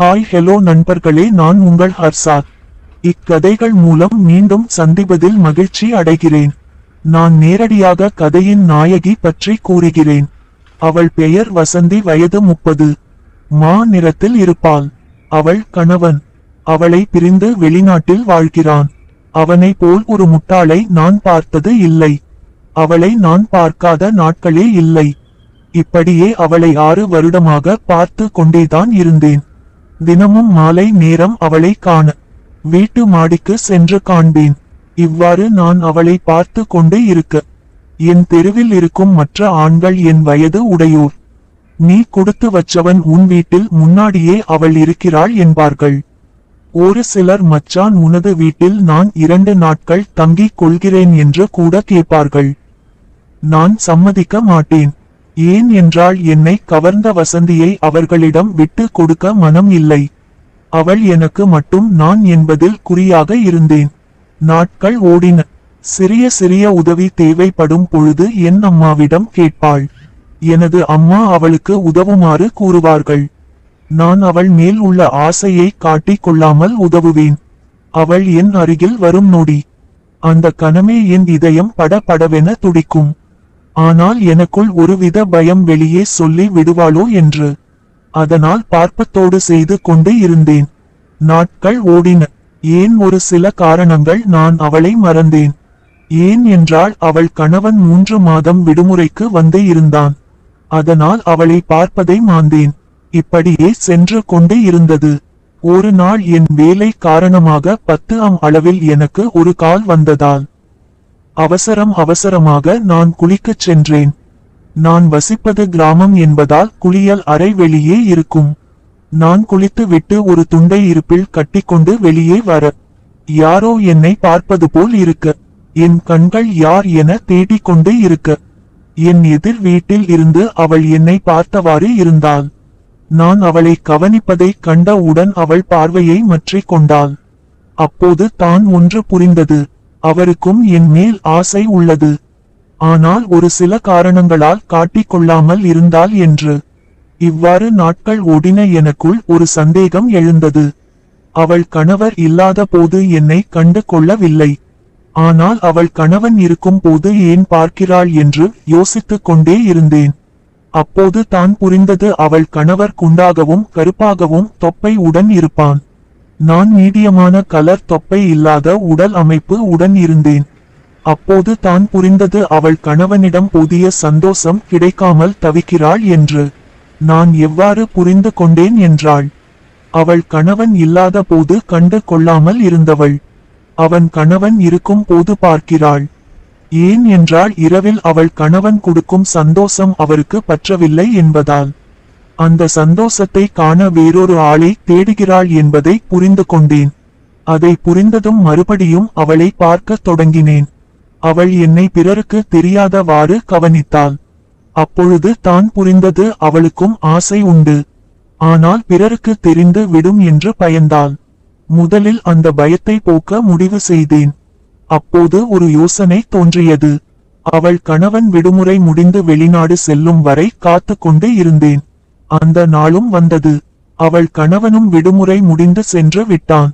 Hi hello நண்பர்களே நான் உங்கள் ஹர்சாத். இக்கதைகள் மூலம் மீண்டும் சந்திப்பதில் மகிழ்ச்சி அடைகிறேன். நான் நேரடியாக கதையின் நாயகி பற்றி கூறுகிறேன். அவள் பெயர் வசந்தி வயது முப்பது. மா நிறத்தில் இருப்பாள். அவள் கணவன். அவளை பிரிந்து வெளிநாட்டில் வாழ்கிறான். அவனை போல் ஒரு முட்டாளை நான் பார்த்தது இல்லை. அவளை நான் பார்க்காத நாட்களே இல்லை. இப்படியே அவளை ஆறு வருடமாக பார்த்து கொண்டேதான் இருந்தேன். தினமும் மாலை நேரம் அவளை காண வீட்டு மாடிக்கு சென்று காண்பேன். இவ்வாறு நான் அவளை பார்த்து கொண்டு இருக்க என் தெருவில் இருக்கும் மற்ற ஆண்கள் என் வயது உடையோர். நீ கொடுத்து வச்சவன் உன் வீட்டில் முன்னாடியே அவள் இருக்கிறாள் என்பார்கள். ஒரு சிலர் மச்சான் உனது வீட்டில் நான் இரண்டு நாட்கள் தங்கிக் கொள்கிறேன் என்று கூட கேட்பார்கள். நான் சம்மதிக்க மாட்டேன். ஏன் என்றால் என்னை கவர்ந்த வசந்தியை அவர்களிடம் விட்டு கொடுக்க மனம் இல்லை. அவள் எனக்கு மட்டும் நான் என்பதில் குறியாக இருந்தேன். நாட்கள் ஓடின. சிறிய சிறிய உதவி தேவைப்படும் பொழுது என் அம்மாவிடம் கேட்பாள். எனது அம்மா அவளுக்கு உதவுமாறு கூறுவார்கள். நான் அவள் மேல் உள்ள ஆசையை காட்டிக் கொள்ளாமல் உதவுவேன். அவள் என் அருகில் வரும் நொடி. அந்த கணமே என் இதயம் பட படவென துடிக்கும். ஆனால் எனக்குள் ஒருவித பயம் வெளியே சொல்லி விடுவாளோ என்று. அதனால் பார்ப்பத்தோடு செய்து கொண்டு இருந்தேன். நாட்கள் ஓடின. ஏன் ஒரு சில காரணங்கள் நான் அவளை மறந்தேன். ஏன் என்றால் அவள் கணவன் மூன்று மாதம் விடுமுறைக்கு வந்து இருந்தான். அதனால் அவளை பார்ப்பதை மாந்தேன். இப்படியே சென்று கொண்டே இருந்தது. ஒரு நாள் என் வேலை காரணமாக பத்து அம் அளவில் எனக்கு ஒரு கால் வந்ததால். அவசரம் அவசரமாக நான் குளிக்கச் சென்றேன். நான் வசிப்பது கிராமம் என்பதால் குளியல் அறை வெளியே இருக்கும். நான் குளித்து விட்டு ஒரு துண்டை இருப்பில் கட்டிக்கொண்டு வெளியே வர. யாரோ என்னை பார்ப்பது போல் இருக்க. என் கண்கள் யார் என தேடிக்கொண்டு இருக்க. என் எதிர் வீட்டில் இருந்து அவள் என்னை பார்த்தவாறு இருந்தாள். நான் அவளை கவனிப்பதைக் கண்டவுடன் அவள் பார்வையை மற்றிக் கொண்டாள். அப்போது தான் ஒன்று புரிந்தது. அவருக்கும் என் மேல் ஆசை உள்ளது. ஆனால் ஒரு சில காரணங்களால் காட்டிக் கொள்ளாமல் என்று. இவ்வாறு நாட்கள் ஓடின எனக்குள் ஒரு சந்தேகம் எழுந்தது. அவள் கணவர் இல்லாத போது என்னை கண்டு கொள்ளவில்லை. ஆனால் அவள் கணவன் இருக்கும் போது ஏன் பார்க்கிறாள் என்று யோசித்துக் கொண்டே இருந்தேன். அப்போது தான் புரிந்தது அவள் கணவர் குண்டாகவும் கருப்பாகவும் தொப்பை உடன் இருப்பான். நான் மீடியமான கலர் தொப்பை இல்லாத உடல் அமைப்பு உடன் இருந்தேன். அப்போது தான் புரிந்தது அவள் கணவனிடம் புதிய சந்தோஷம் கிடைக்காமல் தவிக்கிறாள் என்று. நான் எவ்வாறு புரிந்து கொண்டேன் என்றாள். அவள் கணவன் இல்லாத போது கண்டு கொள்ளாமல் இருந்தவள். அவன் கணவன் இருக்கும் போது பார்க்கிறாள். ஏன் என்றால் இரவில் அவள் கணவன் கொடுக்கும் சந்தோஷம் அவருக்கு பற்றவில்லை என்பதால். அந்த சந்தோஷத்தை காண வேறொரு ஆளை தேடுகிறாள் என்பதை புரிந்து கொண்டேன். அதை புரிந்ததும் மறுபடியும் அவளை பார்க்கத் தொடங்கினேன். அவள் என்னை பிறருக்கு தெரியாதவாறு கவனித்தாள். அப்பொழுது தான் புரிந்தது அவளுக்கும் ஆசை உண்டு. ஆனால் பிறருக்கு தெரிந்து விடும் என்று பயந்தாள். முதலில் அந்த பயத்தை போக்க முடிவு செய்தேன். அப்போது ஒரு யோசனை தோன்றியது. அவள் கணவன் விடுமுறை முடிந்து வெளிநாடு செல்லும் வரை காத்து கொண்டு இருந்தேன். அந்த நாளும் வந்தது. அவள் கணவனும் விடுமுறை முடிந்து சென்று விட்டான்.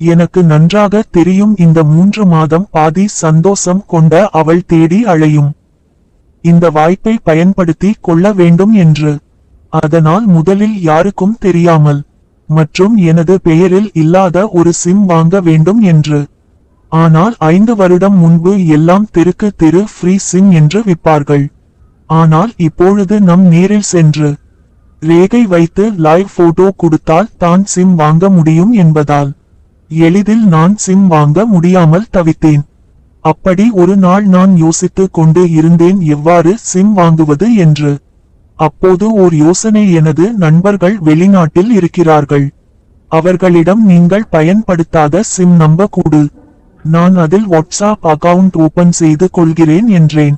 எனக்கு நன்றாக தெரியும் இந்த மூன்று மாதம் பாதி சந்தோஷம் கொண்ட அவள் தேடி அழையும். இந்த வாய்ப்பை பயன்படுத்தி கொள்ள வேண்டும் என்று. அதனால் முதலில் யாருக்கும் தெரியாமல் மற்றும் எனது பெயரில் இல்லாத ஒரு சிம் வாங்க வேண்டும் என்று. ஆனால் ஐந்து வருடம் முன்பு எல்லாம் தெருக்கு தெரு ஃப்ரீ சிம் என்று விற்பார்கள். ஆனால் இப்பொழுது நம் நேரில் சென்று ரேகை வைத்து லைவ் போட்டோ கொடுத்தால் தான் சிம் வாங்க முடியும் என்பதால். எளிதில் நான் சிம் வாங்க முடியாமல் தவித்தேன். அப்படி ஒரு நாள் நான் யோசித்துக் கொண்டு இருந்தேன் எவ்வாறு சிம் வாங்குவது என்று. அப்போது ஓர் யோசனை எனது நண்பர்கள் வெளிநாட்டில் இருக்கிறார்கள். அவர்களிடம் நீங்கள் பயன்படுத்தாத சிம் நம்ப கூடு. நான் அதில் வாட்ஸ்அப் அக்கவுண்ட் ஓபன் செய்து கொள்கிறேன் என்றேன்.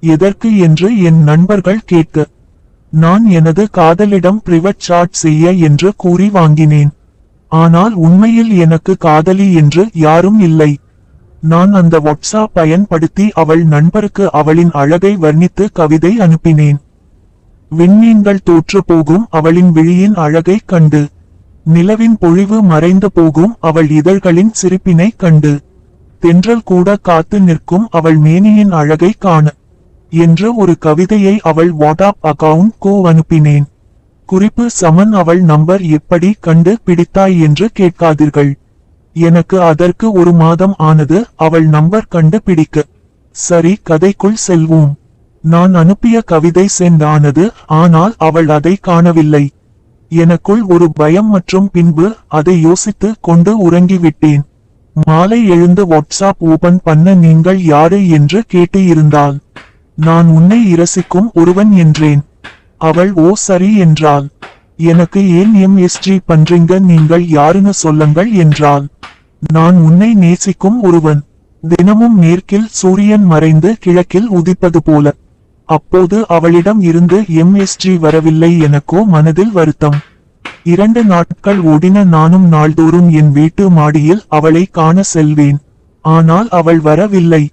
எதற்கு என்று என் நண்பர்கள் கேட்க நான் எனது காதலிடம் பிரிவட் சாட் செய்ய என்று கூறி வாங்கினேன். ஆனால் உண்மையில் எனக்கு காதலி என்று யாரும் இல்லை. நான் அந்த வாட்ஸ்அப் பயன்படுத்தி அவள் நண்பருக்கு அவளின் அழகை வர்ணித்து கவிதை அனுப்பினேன். விண்மீன்கள் தோற்று போகும் அவளின் விழியின் அழகைக் கண்டு. நிலவின் பொழிவு மறைந்து போகும் அவள் இதழ்களின் சிரிப்பினை கண்டு. தென்றல் கூட காத்து நிற்கும் அவள் மேனியின் அழகை காண. என்ற ஒரு கவிதையை அவள் வாட்ஸ்அப் அக்கவுண்ட் கோ அனுப்பினேன். குறிப்பு சமன் அவள் நம்பர் எப்படி கண்டு பிடித்தாய் என்று கேட்காதீர்கள். எனக்கு அதற்கு ஒரு மாதம் ஆனது அவள் நம்பர் கண்டு பிடிக்க. சரி கதைக்குள் செல்வோம். நான் அனுப்பிய கவிதை சென்றானது ஆனால் அவள் அதை காணவில்லை. எனக்குள் ஒரு பயம் மற்றும் பின்பு அதை யோசித்து கொண்டு உறங்கிவிட்டேன். மாலை எழுந்து வாட்ஸ்அப் ஓபன் பண்ண நீங்கள் யாரு என்று கேட்டு இருந்தாள் நான் உன்னை இரசிக்கும் ஒருவன் என்றேன். அவள் ஓ சரி என்றாள். எனக்கு ஏன் எம்எஸ்ஜி பண்றீங்க நீங்கள் யாருன்னு சொல்லுங்கள் என்றாள். நான் உன்னை நேசிக்கும் ஒருவன். தினமும் மேற்கில் சூரியன் மறைந்து கிழக்கில் உதிப்பது போல. அப்போது அவளிடம் இருந்து எம்எஸ்ஜி வரவில்லை எனக்கோ மனதில் வருத்தம். இரண்டு நாட்கள் ஓடின நானும் நாள்தோறும் என் வீட்டு மாடியில் அவளை காண செல்வேன். ஆனால் அவள் வரவில்லை.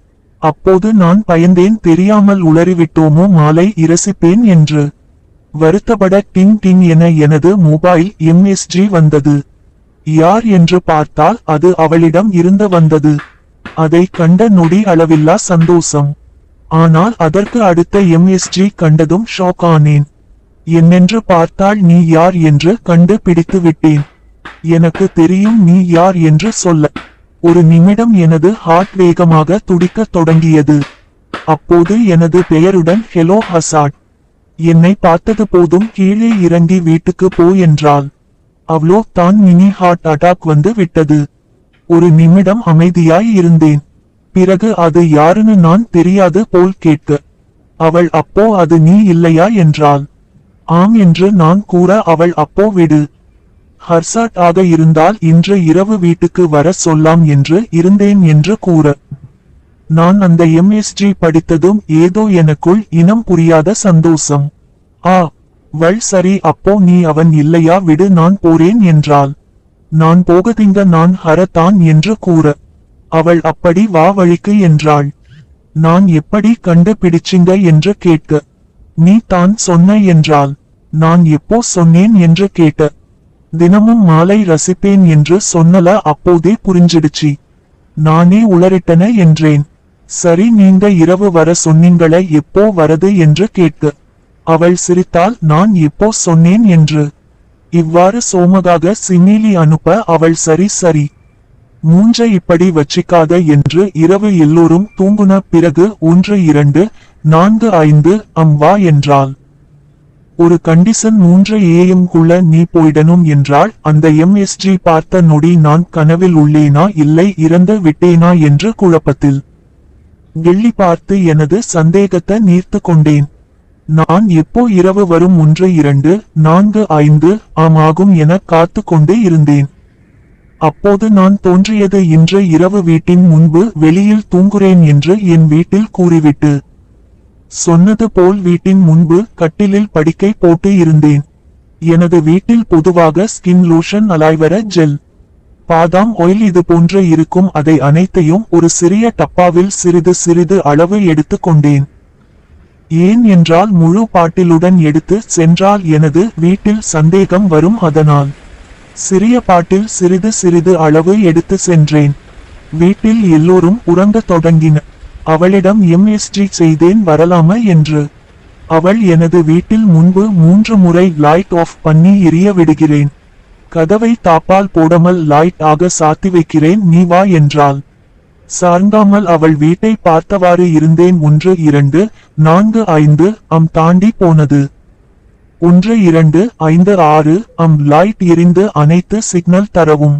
அப்போது நான் பயந்தேன் தெரியாமல் உளறிவிட்டோமோ மாலை இரசிப்பேன் என்று. வருத்தப்பட டிங் டிங் என எனது மொபைல் எம்எஸ்ஜி வந்தது. யார் என்று பார்த்தால் அது அவளிடம் இருந்து வந்தது. அதை கண்ட நொடி அளவில்லா சந்தோஷம். ஆனால் அதற்கு அடுத்த எம்எஸ்ஜி கண்டதும் ஷாக் ஆனேன். என்னென்று பார்த்தால் நீ யார் என்று கண்டு பிடித்து விட்டேன். எனக்கு தெரியும் நீ யார் என்று சொல்ல. ஒரு நிமிடம் எனது ஹார்ட் வேகமாக துடிக்கத் தொடங்கியது. அப்போது எனது பெயருடன் ஹெலோ ஹசாட் என்னை பார்த்தது போதும் கீழே இறங்கி வீட்டுக்கு போ என்றாள். அவ்வளோ தான் மினி ஹார்ட் அட்டாக் வந்து விட்டது. ஒரு நிமிடம் அமைதியாய் இருந்தேன். பிறகு அது யாருன்னு நான் தெரியாது போல் கேட்க. அவள் அப்போ அது நீ இல்லையா? என்றாள். ஆம் என்று நான் கூற அவள் அப்போ விடு. ஹர்சாட் ஆக இருந்தால் இன்று இரவு வீட்டுக்கு வர சொல்லாம் என்று இருந்தேன் என்று கூற. நான் அந்த எம்எஸ்ஜி படித்ததும் ஏதோ எனக்குள் இனம் புரியாத சந்தோஷம். ஆ வள் சரி அப்போ நீ அவன் இல்லையா விடு நான் போறேன் என்றாள். நான் போகதிங்க நான் ஹரத்தான் என்று கூற. அவள் அப்படி வா வழிக்கு என்றாள். நான் எப்படி கண்டுபிடிச்சிங்க என்று கேட்க. நீ தான் சொன்ன என்றாள். நான் எப்போ சொன்னேன் என்று கேட்ட. தினமும் மாலை ரசிப்பேன் என்று சொன்னல? அப்போதே புரிஞ்சிடுச்சு. நானே உளறிட்டன என்றேன். சரி நீங்க இரவு வர சொன்னீங்களே எப்போ வரது என்று கேட்க அவள் சிரித்தால் நான் எப்போ சொன்னேன்? என்று. இவ்வாறு சோமகாக சிமிலி அனுப்ப அவள் சரி சரி. மூஞ்ச இப்படி வச்சிக்காத என்று இரவு எல்லோரும் தூங்குன பிறகு ஒன்று இரண்டு நான்கு ஐந்து அம் வா என்றாள். ஒரு கண்டிஷன் மூன்று ஏஎம் குள்ள நீ போயிடணும் என்றால் அந்த எம்எஸ்ஜி பார்த்த நொடி நான் கனவில் உள்ளேனா இல்லை இறந்து விட்டேனா என்று குழப்பத்தில் எள்ளி பார்த்து எனது சந்தேகத்தை நீர்த்து கொண்டேன். நான் எப்போ இரவு வரும் ஒன்று இரண்டு நான்கு ஐந்து ஆம் ஆகும் என காத்து கொண்டே இருந்தேன். அப்போது நான் தோன்றியது இன்று இரவு வீட்டின் முன்பு வெளியில் தூங்குறேன் என்று என் வீட்டில் கூறிவிட்டு சொன்னது போல் வீட்டின் முன்பு கட்டிலில் படுக்கை போட்டு இருந்தேன். எனது வீட்டில் பொதுவாக skin lotion aloe vera gel பாதாம் ஆயில் இது போன்ற இருக்கும் அதை அனைத்தையும் ஒரு சிறிய டப்பாவில் சிறிது சிறிது அளவு எடுத்து கொண்டேன். ஏன் என்றால் முழு பாட்டிலுடன் எடுத்து சென்றால் எனது வீட்டில் சந்தேகம் வரும் அதனால் சிறிய பாட்டில் சிறிது சிறிது அளவு எடுத்து சென்றேன். வீட்டில் எல்லோரும் உறங்க தொடங்கின அவளிடம் எம்எஸ்டி செய்தேன் வரலாமா என்று. அவள் எனது வீட்டில் முன்பு மூன்று முறை லைட் ஆஃப் பண்ணி எரிய விடுகிறேன். கதவை தாப்பால் போடாமல் லைட் ஆக சாத்தி வைக்கிறேன் நீ வா என்றாள். சார்ந்தாமல் அவள் வீட்டை பார்த்தவாறு இருந்தேன் ஒன்று இரண்டு நான்கு ஐந்து அம் தாண்டி போனது. ஒன்று இரண்டு ஐந்து ஆறு அம் லைட் எரிந்து அனைத்து சிக்னல் தரவும்.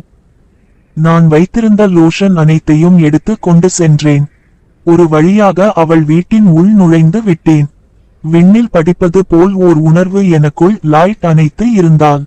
நான் வைத்திருந்த லோஷன் அனைத்தையும் எடுத்து கொண்டு சென்றேன். ஒரு வழியாக அவள் வீட்டின் உள் நுழைந்து விட்டேன். விண்ணில் படிப்பது போல் ஓர் உணர்வு எனக்குள் லாய்ட் அணைத்து இருந்தாள்.